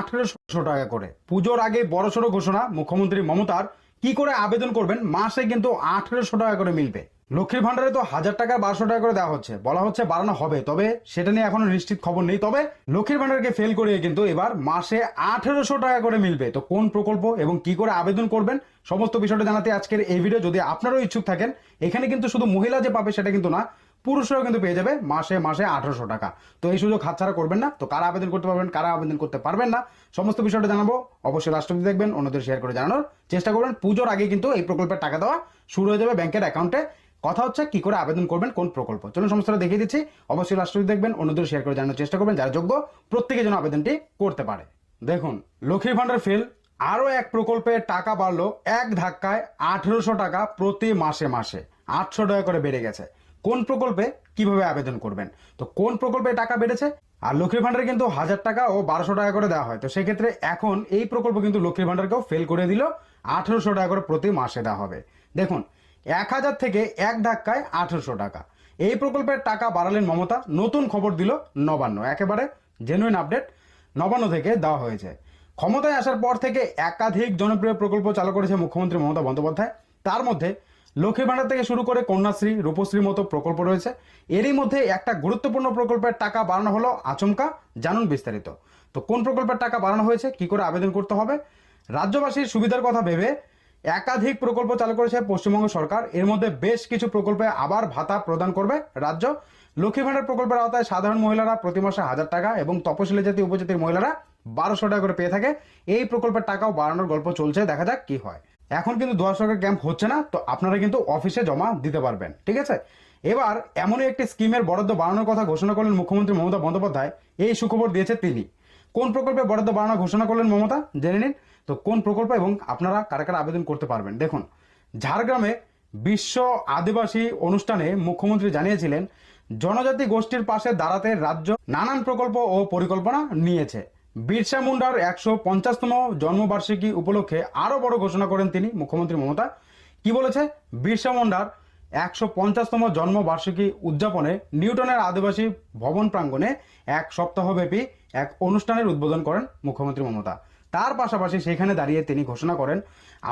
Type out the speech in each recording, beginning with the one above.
আঠেরোশো টাকা করে। পুজোর আগে বড়সড় ঘোষণা, মুখ্যমন্ত্রী মমতার। কি করে আবেদন করবেন? মাসে কিন্তু আঠেরোশো টাকা করে মিলবে। লক্ষ্মীর ভান্ডারে তো হাজার টাকা, বারোশো টাকা করে দেওয়া হচ্ছে। বলা হচ্ছে বাড়ানো হবে, তবে সেটা নিয়ে এখনও নিশ্চিত খবর নেই। তবে লক্ষ্মীর ভান্ডারকে ফেল করিয়ে কিন্তু এবার মাসে আঠেরোশো টাকা করে মিলবে। তো কোন প্রকল্প এবং কি করে আবেদন করবেন, সমস্ত বিষয়টা জানাতে আজকের এই ভিডিও। যদি আপনারও ইচ্ছুক থাকেন, এখানে কিন্তু শুধু মহিলা যে পাবে সেটা কিন্তু না পুরুষরাও কিন্তু পেয়ে যাবে মাসে মাসে আঠারোশো টাকা। তো এই সুযোগ হাতছাড়া করবেন না। তো কারা আবেদন করতে পারবেন, কারা আবেদন করতে পারবেন না, সমস্ত বিষয়টা জানাব। অবশ্যই অব্দি দেখবেন, অন্যদের শেয়ার করে জানানোর চেষ্টা করবেন। পুজোর আগে কিন্তু এই প্রকল্পের টাকা দেওয়া শুরু হয়ে যাবে ব্যাংকের অ্যাকাউন্টে। কথা হচ্ছে কি করে আবেদন করবেন, কোন প্রকল্প? চলুন সমস্তটা দেখিয়ে দিচ্ছি। অবশ্যই অব্দি দেখবেন, অন্যদের শেয়ার করে জানানোর চেষ্টা করবেন। যারা যোগ্য, প্রত্যেকে যেন আবেদনটি করতে পারে। দেখুন, লক্ষ্মীর ভান্ডার ফেল আরও এক প্রকল্পে টাকা বাড়লো, এক ধাক্কায় আঠেরোশো টাকা প্রতি মাসে মাসে। আটশো টাকা করে বেড়ে গেছে। কোন প্রকল্পে কীভাবে আবেদন করবেন? তো কোন প্রকল্পে টাকা বেড়েছে? আর লক্ষ্মীর ভান্ডারে কিন্তু হাজার টাকা ও বারোশো টাকা করে দেওয়া হয়। তো সেক্ষেত্রে এখন এই প্রকল্প কিন্তু লক্ষ্মীর ভান্ডারকেও ফেল করে দিল। আঠেরোশো টাকা করে প্রতি মাসে দেওয়া হবে। দেখুন, এক হাজার থেকে এক ধাক্কায় আঠেরোশো টাকা। এই প্রকল্পের টাকা বাড়ালেন মমতা, নতুন খবর দিল নবান্ন। একেবারে জেনুইন আপডেট নবান্ন থেকে দেওয়া হয়েছে। ক্ষমতায় আসার পর থেকে একাধিক জনপ্রিয় প্রকল্প চালু করেছে মুখ্যমন্ত্রী মমতা বন্দ্যোপাধ্যায়। তার মধ্যে লক্ষ্মী ভাণ্ডার থেকে শুরু করে কন্যাশ্রী, রূপশ্রীর মতো প্রকল্প রয়েছে। এরই মধ্যে একটা গুরুত্বপূর্ণ প্রকল্পের টাকা বাড়ানো হলো আচমকা। জানুন বিস্তারিত। তো কোন প্রকল্পের টাকা বাড়ানো হয়েছে, কি করে আবেদন করতে হবে? রাজ্যবাসীর সুবিধার কথা ভেবে একাধিক প্রকল্প চালু করেছে পশ্চিমবঙ্গ সরকার। এর মধ্যে বেশ কিছু প্রকল্পে আবার ভাতা প্রদান করবে রাজ্য। লক্ষ্মী ভাণ্ডার প্রকল্পের আওতায় সাধারণ মহিলারা প্রতি মাসে হাজার টাকা এবং তপশিলি জাতি, উপজাতির মহিলারা বারোশো টাকা করে পেয়ে থাকে। এই প্রকল্পের টাকাও বাড়ানোর গল্প চলছে, দেখা যাক কি হয়। এখন কিন্তু দুয়ার সরকার ক্যাম্প হচ্ছে না, তো আপনারা কিন্তু অফিসে জমা দিতে পারবেন, ঠিক আছে? এবার এমনই একটি স্কিমের বরাদ্দ বাড়ানোর কথা ঘোষণা করলেন মুখ্যমন্ত্রী মমতা বন্দ্যোপাধ্যায়, এই সুখবর দিয়েছে তিনি। কোন প্রকল্পে বরাদ্দ বাড়ানোর ঘোষণা করলেন মমতা? জেনে নিন। তো কোন প্রকল্প এবং আপনারা কারা কারা আবেদন করতে পারবেন? দেখুন, ঝাড়গ্রামে বিশ্ব আদিবাসী অনুষ্ঠানে মুখ্যমন্ত্রী জানিয়েছিলেন, জনজাতি গোষ্ঠীর পাশে দাঁড়াতে রাজ্য নানান প্রকল্প ও পরিকল্পনা নিয়েছে। বিরসা মুন্ডার একশো পঞ্চাশতম জন্মবার্ষিকী উপলক্ষে আরও বড় ঘোষণা করেন তিনি মুখ্যমন্ত্রী মমতা। কি বলেছে? বিরসা মুন্ডার একশো পঞ্চাশতম জন্মবার্ষিকী উদযাপনে নিউটনের আদিবাসী ভবন প্রাঙ্গণে এক সপ্তাহব্যাপী এক অনুষ্ঠানের উদ্বোধন করেন মুখ্যমন্ত্রী মমতা। তার পাশাপাশি সেখানে দাঁড়িয়ে তিনি ঘোষণা করেন,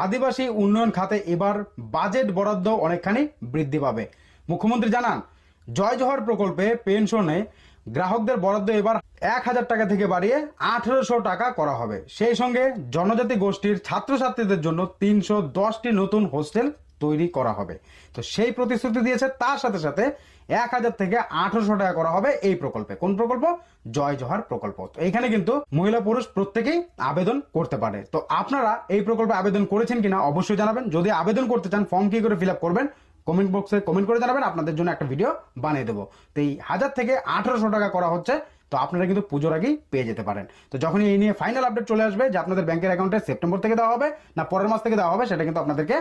আদিবাসী উন্নয়ন খাতে এবার বাজেট বরাদ্দ অনেকখানি বৃদ্ধি পাবে। মুখ্যমন্ত্রী জানান, জয় জোহর প্রকল্পে পেনশনে গ্রাহকদের বরাদ্দ এবার এক হাজার টাকা থেকে বাড়িয়ে আঠেরোশো টাকা করা হবে। সেই সঙ্গে জনজাতি গোষ্ঠীর ছাত্রছাত্রীদের জন্য তিনশো দশটি নতুন হোস্টেল তৈরি করা হবে। তো সেই প্রতিশ্রুতি দিয়েছে, তার সাথে সাথে এক হাজার থেকে আঠারোশো টাকা করা হবে এই প্রকল্পে। কোন প্রকল্প? জয় জহার প্রকল্প। তো এখানে কিন্তু মহিলা পুরুষ প্রত্যেকেই আবেদন করতে পারে। তো আপনারা এই প্রকল্পে আবেদন করেছেন কিনা অবশ্যই জানাবেন। যদি আবেদন করতে চান, ফর্ম কি করে ফিল করবেন কমেন্ট বক্সে কমেন্ট করে জানাবেন, আপনাদের জন্য একটা ভিডিও বানিয়ে দেবো। তো এই হাজার থেকে আঠারোশো টাকা করা হচ্ছে, তো আপনারা কিন্তু পুজোর আগেই পেয়ে যেতে পারেন। তো যখনই এই নিয়ে ফাইনাল আপডেট চলে আসবে, যে আপনাদের ব্যাংকের অ্যাকাউন্টে সেপ্টেম্বর থেকে দেওয়া হবে, না পরের মাস থেকে দেওয়া হবে, সেটা কিন্তু আপনাদেরকে